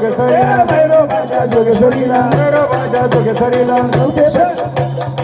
que salila, pero vaya yo que salila, pero vaya yo que salila,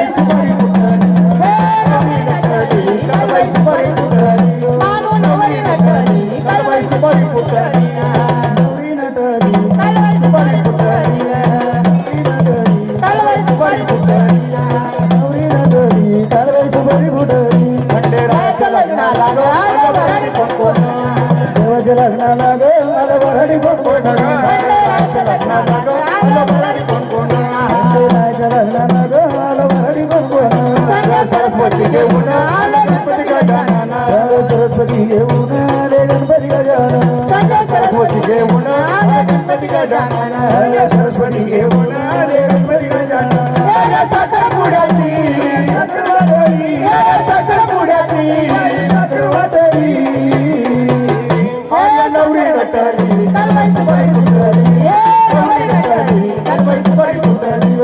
Gracias.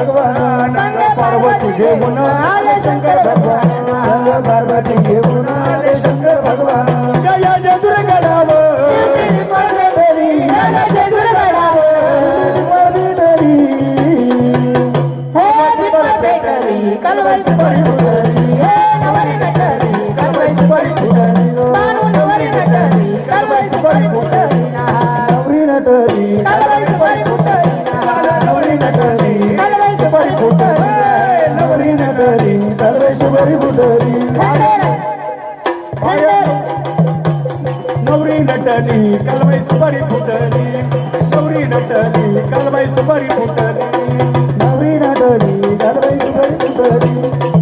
भगवान पार्वती जय मुनाले शंकर भगवान पार्वती जय मुनाले शंकर भगवान जय जय Durga Ram Kalwal Kalvai subari putari, subari natari, kalvai subari putari, subari natari, kalvai subari putari.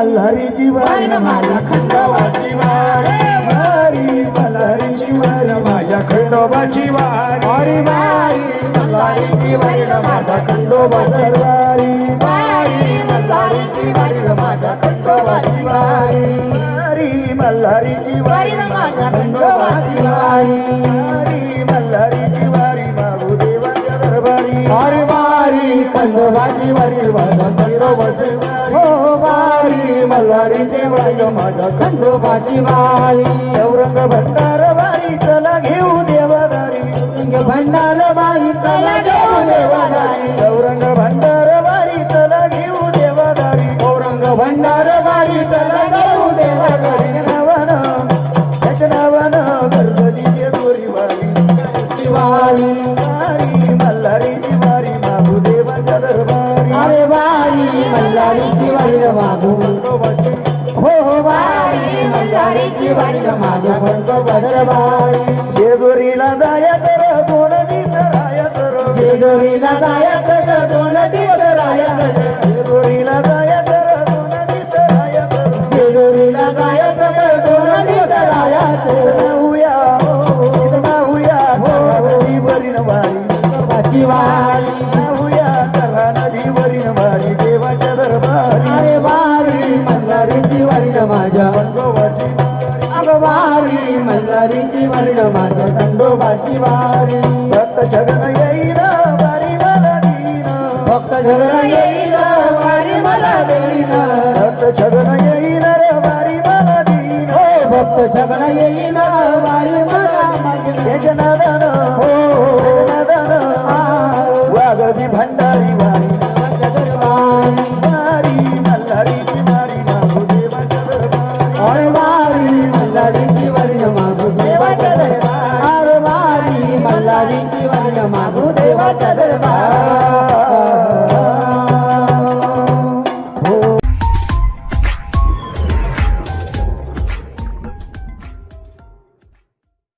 मल्हारीची वारी माझ्या खंडोबाची वारी. मल्हारीची वारी माझ्या खंडोबाची वारी. वारी वारी मल्हारीची वारी माझ्या खंडोबाची वारी. वारी मल्हारीची वारी माझ्या खंडोबाची वारी. वारी मल्हारीची वारी. माझ्या खंडोबाची वारी. मल्हारीची वारी. मागू देवाच्या दरबारी खंडोबाची वारी माझ्या खंडोबाची वारी. हो वारी मल्हारीची वारी माझ्या खंडोबाची वारी. औरंग भंडार वारी चला घेऊ देवादारी. भंडार वारी चला घेऊ देवदारी. औरंग भंडार वारी चला घेऊ देवदारी. औरंग भंडार वारी चला घेऊ देवदारी. वारी मागू म्हणतो जेजुरीला जाया तर दोन दिवस राया तर जेजुरीला जाया वारी मल्हारीची वारी माझ्या खंडोबाची वारी. भक्त जगन येईन वारी मला देईन. भक्त जगन येईन वारी मला देईन. भक्त जगन येईन रे वारी मला देईन. हो भक्त जगन येईन वारी मला जनादन हो